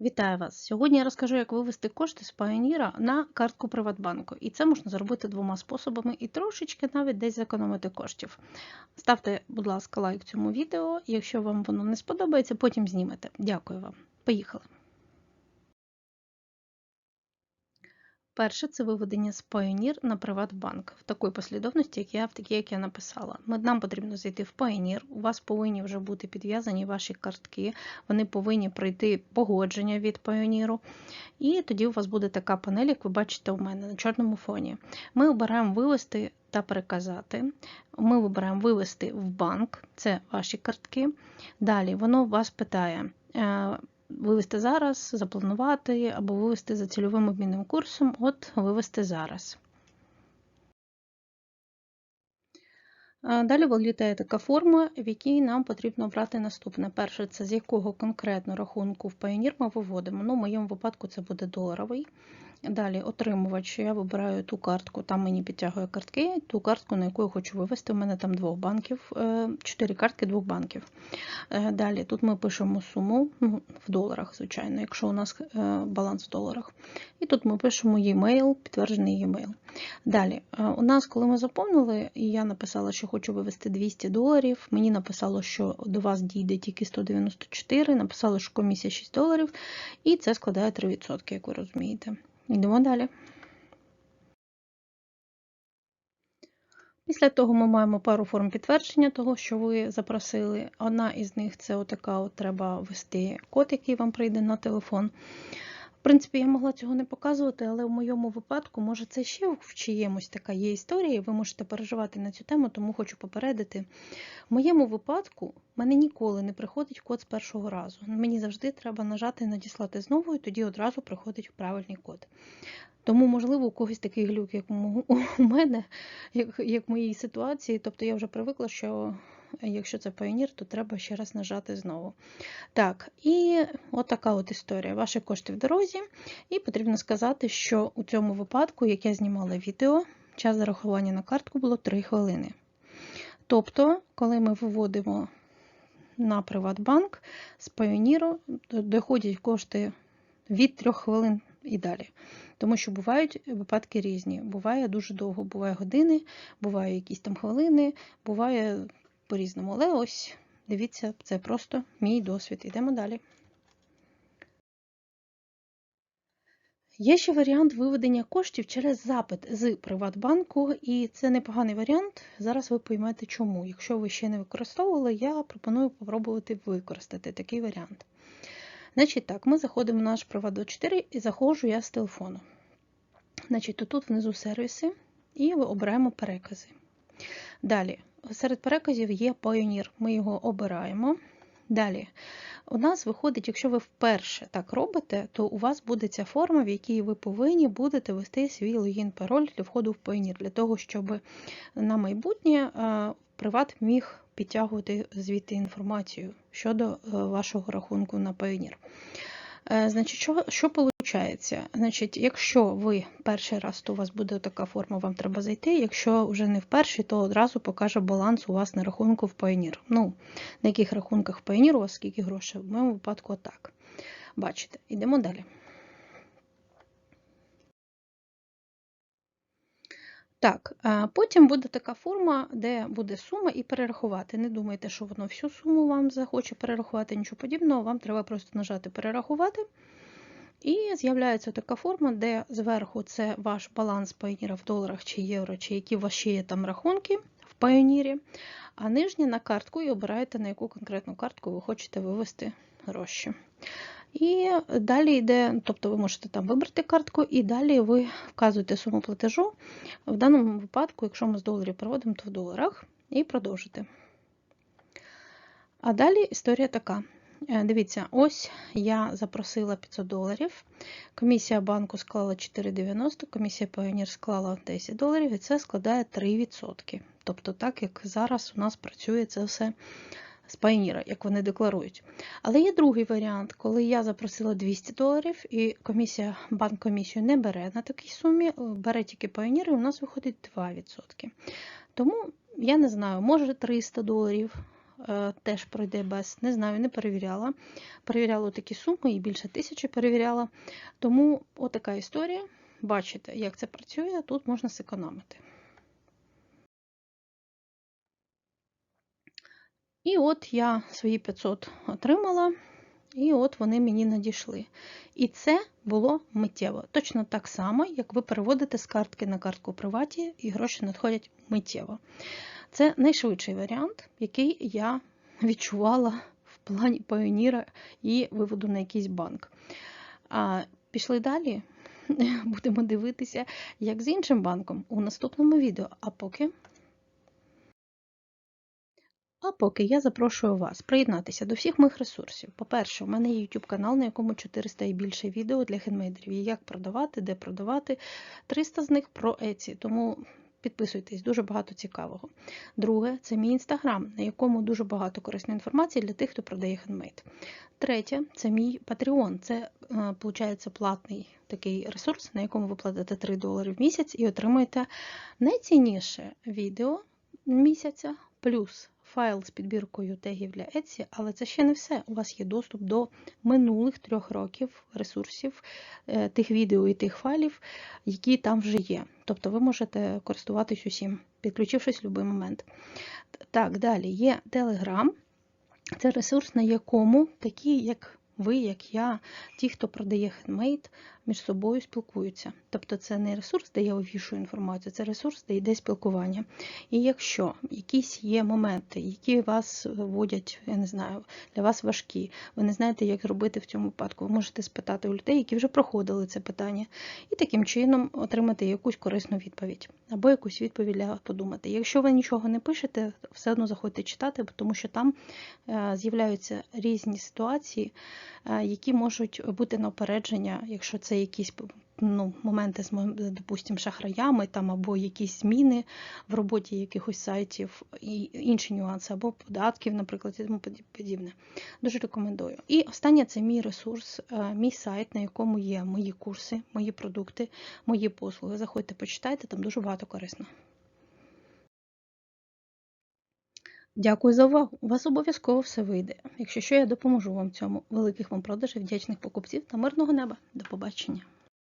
Вітаю вас! Сьогодні я розкажу, як вивести кошти з Pioneer на картку Приватбанку. І це можна зробити двома способами і трошечки навіть десь зекономити коштів. Ставте, будь ласка, лайк цьому відео. Якщо вам воно не сподобається, потім знімете. Дякую вам. Поїхали! Перше це виведення з Payoneer на Приватбанк в такій послідовності, як я в такій, як я написала. Нам потрібно зайти в Payoneer, у вас повинні вже бути підв'язані ваші картки, вони повинні пройти погодження від Payoneer. І тоді у вас буде така панель, як ви бачите у мене на чорному фоні. Ми обираємо вивести та переказати. Ми вибираємо вивести в банк, це ваші картки. Далі воно вас питає. Вивести зараз, запланувати або вивести за цільовим обмінним курсом, от вивести зараз. Далі вилітає така форма, в якій нам потрібно обрати наступне. Перше, це з якого конкретно рахунку в Pioneer ми виводимо. Ну, В моєму випадку це буде доларовий. Далі отримувач, я вибираю ту картку, там мені підтягує картки, ту картку, на яку я хочу вивести. У мене там двох банків, е, чотири картки двох банків. Е, далі тут ми пишемо суму ну, в доларах, звичайно, якщо у нас е, баланс в доларах. І тут ми пишемо e-mail, підтверджений e-mail. Далі, у нас, коли ми заповнили, і я написала, що хочу вивести 200 доларів, мені написало, що до вас дійде тільки 194, написало, що комісія 6 доларів, і це складає 3%, як ви розумієте. Йдемо далі. Після того ми маємо пару форм підтвердження того, що ви запросили. Одна із них це отака от треба ввести код, який вам прийде на телефон. В принципі, я могла цього не показувати, але в моєму випадку, може, це ще в чиємусь така є історія, і ви можете переживати на цю тему, тому хочу попередити. В моєму випадку мене ніколи не приходить код з першого разу. Мені завжди треба нажати надіслати знову, і тоді одразу приходить правильний код. Тому, можливо, у когось такий глюк, як у мене, як, як в моїй ситуації. Тобто я вже привикла, що якщо це Pioneer, то треба ще раз нажати знову. Так, і от от історія. Ваші кошти в дорозі. І потрібно сказати, що у цьому випадку, як я знімала відео, час зарахування на картку було 3 хвилини. Тобто, коли ми виводимо на Приватбанк з Pioneer, доходять кошти від 3 хвилин і далі. Тому що бувають випадки різні. Буває дуже довго, буває години, буває якісь там хвилини, буває по-різному. Але ось, дивіться, це просто мій досвід. Йдемо далі. Є ще варіант виведення коштів через запит з Приватбанку, і це непоганий варіант. Зараз ви поймете чому. Якщо ви ще не використовували, я пропоную спробувати використати такий варіант. Значить так, ми заходимо в наш Приват24 і заходжу я з телефону. Значить, Тут внизу сервіси, і обираємо перекази. Далі, серед переказів є Pioneer, ми його обираємо. Далі, у нас виходить, якщо ви вперше так робите, то у вас буде ця форма, в якій ви повинні будете вести свій логін пароль для входу в Pioneer, для того, щоб на майбутнє приват міг підтягувати звідти інформацію щодо е, вашого рахунку на Pioneer. Е, значить, що що виходить? Значить, Якщо ви перший раз, то у вас буде така форма, вам треба зайти. Якщо вже не вперше, то одразу покаже баланс у вас на рахунку в Pioneer. Ну, На яких рахунках в Pioneer у вас скільки грошей? В моєму випадку так. Бачите, йдемо далі. Так, потім буде така форма, де буде сума і перерахувати. Не думайте, що воно всю суму вам захоче перерахувати, нічого подібного, вам треба просто нажати перерахувати. І з'являється така форма, де зверху це ваш баланс Payoneer в доларах чи євро, чи які вас є там рахунки в Payoneer, а нижнє на картку і обираєте, на яку конкретну картку ви хочете вивести гроші. І далі йде, тобто ви можете там вибрати картку, і далі ви вказуєте суму платежу. В даному випадку, якщо ми з доларів проводимо, то в доларах, і продовжити. А далі історія така. Е, дивіться, ось я запросила 500 доларів. Комісія банку склала 4,90, комісія Pioneer склала 10 доларів, і це складає 3%. Тобто, так як зараз у нас працює це все з Payoneer, як вони декларують. Але є другий варіант, коли я запросила 200 доларів, і комісія, банк комісію не бере на такій сумі, бере тільки Payoneer, і у нас виходить 2%. Тому я не знаю, може 300 доларів е, теж пройде без, не знаю, не перевіряла. Перевіряла такі суми і більше тисячі перевіряла. Тому отака історія. Бачите, як це працює, тут можна зекономити. І от я свої 500 отримала, і от вони мені надійшли. І це було миттєво. Точно так само, як ви переводите з картки на картку приваті, і гроші надходять миттєво. Це найшвидший варіант, який я відчувала в плані Pioneer і виводу на якийсь банк. А пішли далі. Будемо дивитися, як з іншим банком у наступному відео. А поки. А поки я запрошую вас приєднатися до всіх моїх ресурсів. По-перше, у мене є YouTube канал, на якому 400 і більше відео для хендмейдерів. Як продавати, де продавати. 300 з них про Etsy, тому підписуйтесь, дуже багато цікавого. Друге, це мій інстаграм, на якому дуже багато корисної інформації для тих, хто продає хендмейд. Третє, це мій Patreon. Це, виходить, платний такий ресурс, на якому ви платите 3 долари в місяць і отримуєте найцінніше відео місяця плюс файл з підбіркою тегів для Etsy, але це ще не все. У вас є доступ до минулих трьох років ресурсів, е, тих відео і тих файлів, які там вже є. Тобто ви можете користуватись усім, підключившись в будь-який момент. Так, далі є Telegram. Це ресурс, на якому такі, як ви, як я, ті, хто продає хендмейд, між собою спілкуються. Тобто це не ресурс, де я вивішую інформацію, це ресурс, де йде спілкування. І якщо якісь є моменти, які вас вводять, я не знаю, для вас важкі, ви не знаєте, як робити в цьому випадку, ви можете спитати у людей, які вже проходили це питання, і таким чином отримати якусь корисну відповідь або якусь відповідь для подумати. Якщо ви нічого не пишете, все одно заходьте читати, тому що там е, з'являються різні ситуації, е, які можуть бути на опередження, якщо це якісь ну, моменти з допустим, шахраями там, або якісь зміни в роботі якихось сайтів, і інші нюанси, або податків, наприклад, і тому подібне. Дуже рекомендую. І останнє це мій ресурс, е, мій сайт, на якому є мої курси, мої продукти, мої послуги. Заходьте, почитайте, там дуже багато корисно. Дякую за увагу! У вас обов'язково все вийде. Якщо що, я допоможу вам цьому. Великих вам продажів, вдячних покупців та мирного неба. До побачення!